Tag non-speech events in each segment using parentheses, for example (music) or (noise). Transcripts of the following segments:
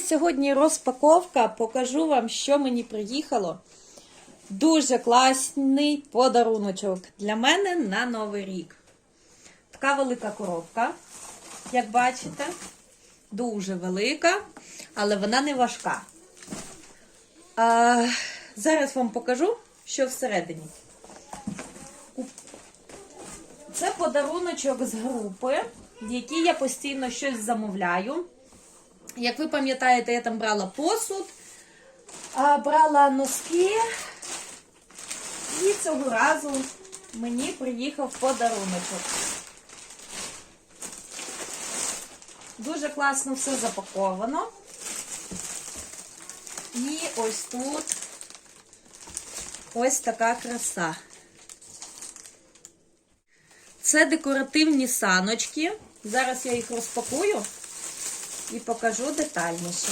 сьогодні розпаковка. Покажу вам, що мені приїхало. Дуже класний подаруночок для мене на Новий рік. Така велика коробка, як бачите, дуже велика, але вона не важка. А, зараз вам покажу, що всередині. Це подаруночок з групи, в якій я постійно щось замовляю. Як ви пам'ятаєте, я там брала посуд, брала носки. І цього разу мені приїхав подаруночок. Дуже класно все запаковано. І ось тут ось така краса. Це декоративні саночки. Зараз я їх розпакую і покажу детальніше.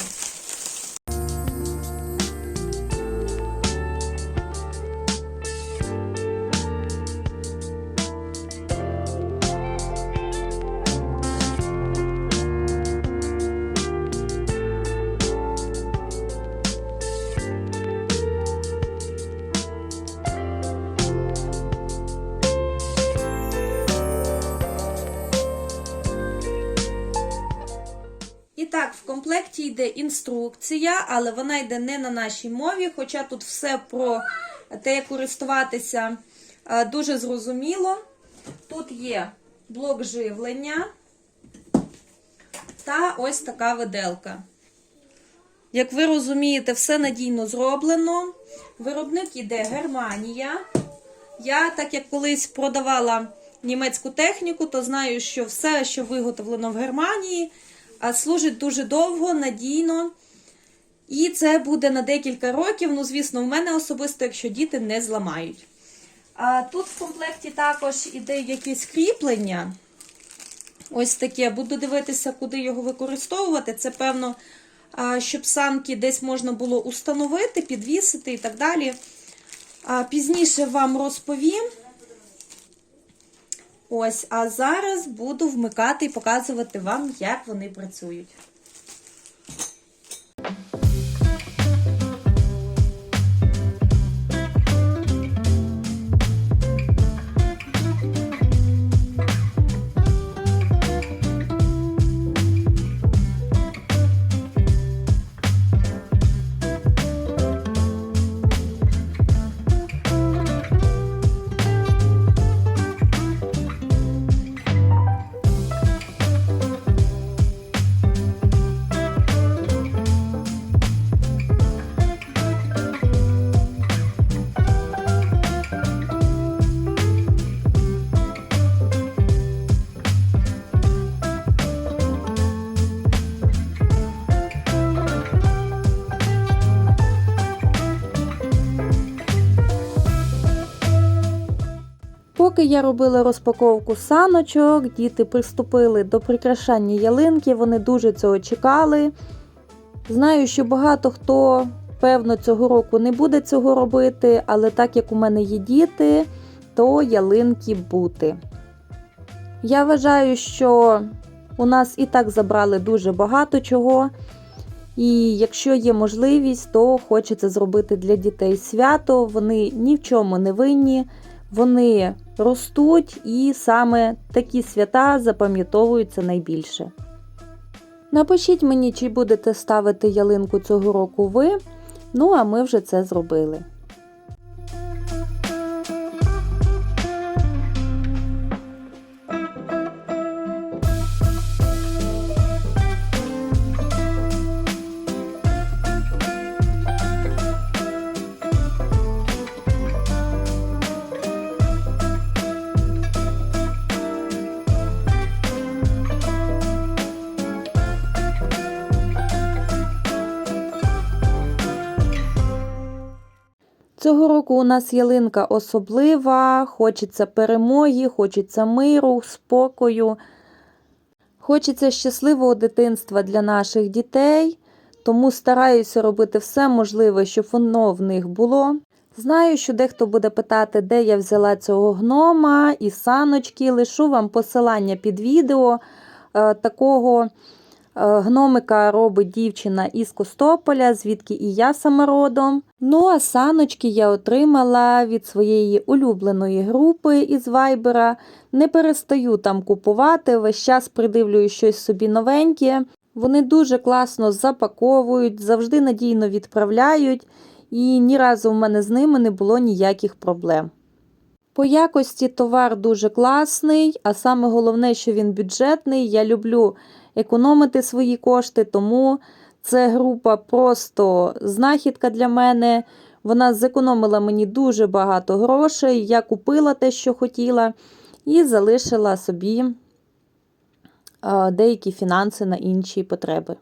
Йде інструкція, але вона йде не на нашій мові, хоча тут все про те, як користуватися е, дуже зрозуміло. Тут є блок живлення та ось така виделка. Як ви розумієте, все надійно зроблено. Виробник іде Германія. Я, так як колись продавала німецьку техніку, то знаю, що все, що виготовлено в Германії, а служить дуже довго, надійно. І це буде на декілька років. Ну, звісно, в мене особисто, якщо діти не зламають. А тут в комплекті також іде якесь кріплення. Ось таке. Буду дивитися, куди його використовувати. Це, певно, щоб санки десь можна було установити, підвісити і так далі. Пізніше вам розповім. Ось, а зараз буду вмикати і показувати вам, як вони працюють. Поки я робила розпаковку саночок, діти приступили до прикрашання ялинки, вони дуже цього чекали. Знаю, що багато хто, певно, цього року не буде цього робити, але так як у мене є діти, то ялинки бути. Я вважаю, що у нас і так забрали дуже багато чого. І якщо є можливість, то хочеться зробити для дітей свято. Вони ні в чому не винні. Вони ростуть і саме такі свята запам'ятовуються найбільше. Напишіть мені, чи будете ставити ялинку цього року ви. Ну, а ми вже це зробили. Цього року у нас ялинка особлива, хочеться перемоги, хочеться миру, спокою. Хочеться щасливого дитинства для наших дітей, тому стараюся робити все можливе, щоб воно в них було. Знаю, що дехто буде питати, де я взяла цього гнома і саночки. Лишу вам посилання під відео е, такого Гномика робить дівчина із Костополя, звідки і я сама родом. Ну а саночки я отримала від своєї улюбленої групи із Вайбера. Не перестаю там купувати, весь час придивлюю щось собі новеньке. Вони дуже класно запаковують, завжди надійно відправляють, і ні разу в мене з ними не було ніяких проблем. По якості товар дуже класний, а саме головне, що він бюджетний. Я люблю економити свої кошти, тому це група просто знахідка для мене. Вона зекономила мені дуже багато грошей. Я купила те, що хотіла, і залишила собі деякі фінанси на інші потреби.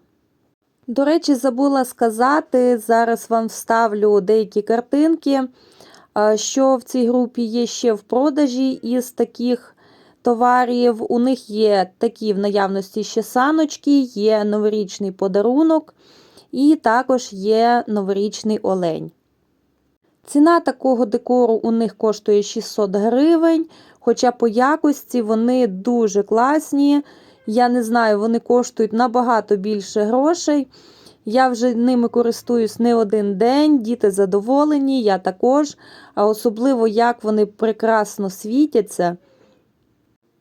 До речі, забула сказати, зараз вам вставлю деякі картинки, що в цій групі є ще в продажі із таких товарів. У них є такі в наявності ще саночки, є новорічний подарунок, і також є новорічний олень. Ціна такого декору у них коштує 600 гривень, хоча по якості вони дуже класні. Я не знаю, вони коштують набагато більше грошей. Я вже ними користуюсь не один день, діти задоволені, я також. А особливо, як вони прекрасно світяться.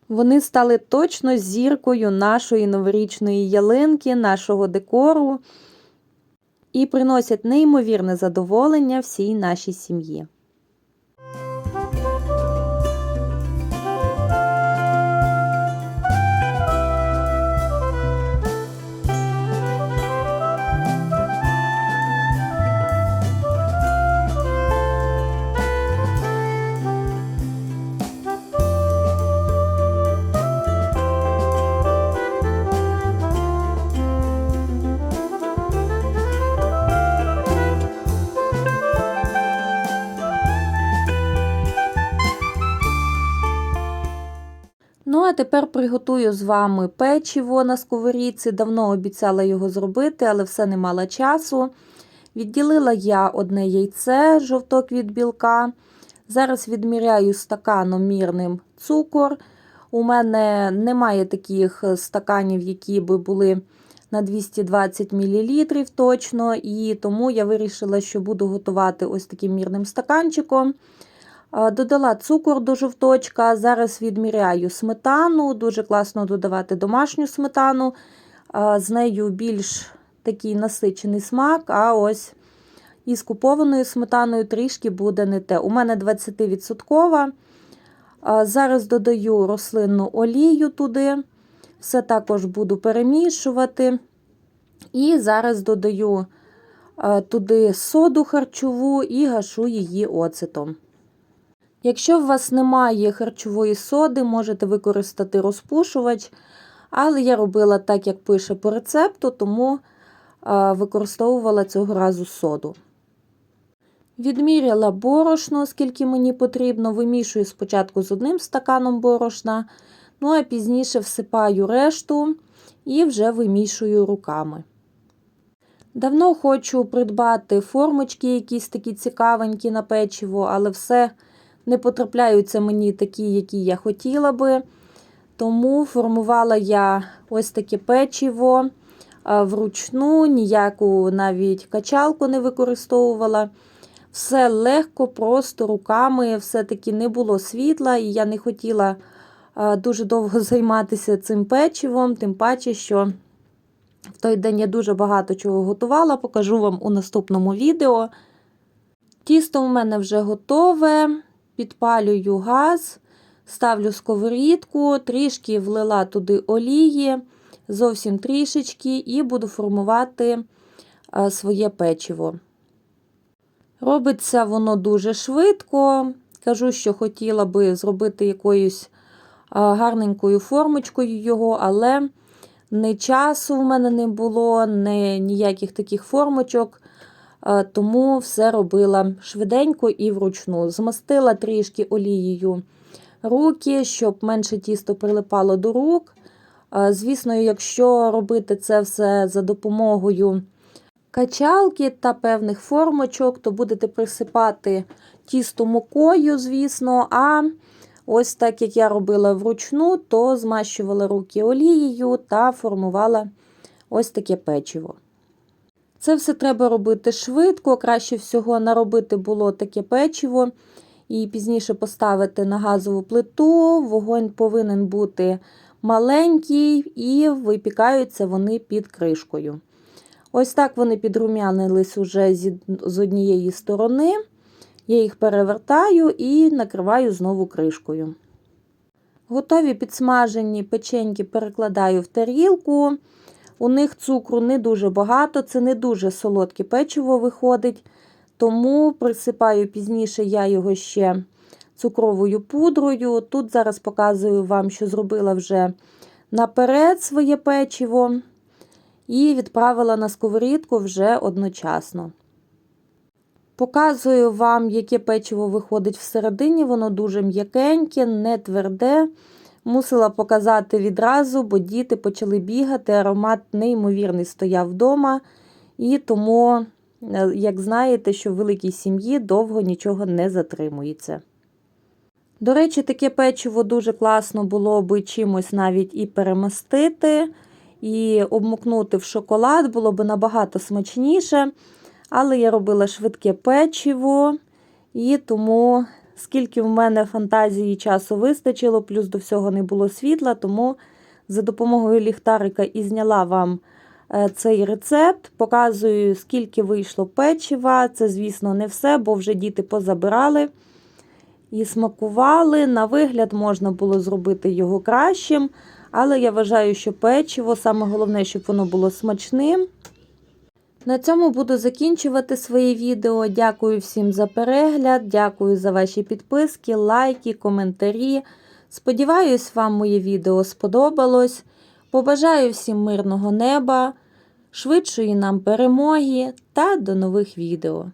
Вони стали точно зіркою нашої новорічної ялинки, нашого декору і приносять неймовірне задоволення всій нашій сім'ї. Ну, а тепер приготую з вами печиво на сковорідці. Давно обіцяла його зробити, але все не мала часу. Відділила я одне яйце, жовток від білка. Зараз відміряю стаканом мірним цукор. У мене немає таких стаканів, які би були на 220 мл точно, і тому я вирішила, що буду готувати ось таким мірним стаканчиком. Додала цукор до жовточка. Зараз відміряю сметану, дуже класно додавати домашню сметану. З нею більш такий насичений смак, а ось із купованою сметаною трішки буде не те. У мене 20%. Зараз додаю рослинну олію туди. Все також буду перемішувати. І зараз додаю туди соду харчову і гашу її оцетом. Якщо у вас немає харчової соди, можете використати розпушувач, але я робила так, як пише по рецепту, тому використовувала цього разу соду. Відміряла борошно, скільки мені потрібно, вимішую спочатку з одним стаканом борошна, ну а пізніше всипаю решту і вже вимішую руками. Давно хочу придбати формочки, якісь такі цікавенькі на печиво, але все не потрапляються мені такі, які я хотіла би. Тому формувала я ось таке печиво вручну, ніяку навіть качалку не використовувала. Все легко, просто руками, все-таки не було світла, і я не хотіла дуже довго (laughs) займатися цим печивом, тим паче, що в той день я дуже багато чого готувала, покажу вам у наступному відео. Тісто у мене вже готове підпалюю газ, ставлю сковорідку, трішки влила туди олії, зовсім трішечки, і буду формувати е, своє печиво. Робиться воно дуже швидко. Кажу, що хотіла би зробити якоюсь е, гарненькою формочкою його, але не часу в мене не було, не ніяких таких формочок. Тому все робила швиденько і вручну. Змастила трішки олією руки, щоб менше тісто прилипало до рук. Звісно, якщо робити це все за допомогою качалки та певних формочок, то будете присипати тісто мукою, звісно. А ось так як я робила вручну, то змащувала руки олією та формувала ось таке печиво. Це все треба робити швидко. Краще всього наробити було таке печиво і пізніше поставити на газову плиту. Вогонь повинен бути маленький, і випікаються вони під кришкою. Ось так вони підрум'янились уже з однієї сторони. Я їх перевертаю і накриваю знову кришкою. Готові підсмажені печеньки перекладаю в тарілку. У них цукру не дуже багато, це не дуже солодке печиво виходить, тому присипаю пізніше я його ще цукровою пудрою. Тут зараз показую вам, що зробила вже наперед своє печиво і відправила на сковорідку вже одночасно. Показую вам, яке печиво виходить всередині, воно дуже м'якеньке, не тверде. Мусила показати відразу, бо діти почали бігати, аромат неймовірний стояв вдома. І тому, е, як знаєте, що в великій сім'ї довго нічого не затримується. До речі, таке печиво дуже класно було би чимось навіть і перемастити, і обмукнути в шоколад було б набагато смачніше. Але я робила швидке печиво, і тому, скільки в мене фантазії часу вистачило, плюс до всього не було світла, тому за допомогою ліхтарика і зняла вам е, цей рецепт. Показую, скільки вийшло печива. Це, звісно, не все, бо вже діти позабирали і смакували. На вигляд можна було зробити його кращим, але я вважаю, що печиво саме головне, щоб воно було смачним. На цьому буду закінчувати своє відео. Дякую всім за перегляд, дякую за ваші підписки, лайки, коментарі. Сподіваюсь, вам моє відео сподобалось. Побажаю всім мирного неба, швидшої нам перемоги та до нових відео.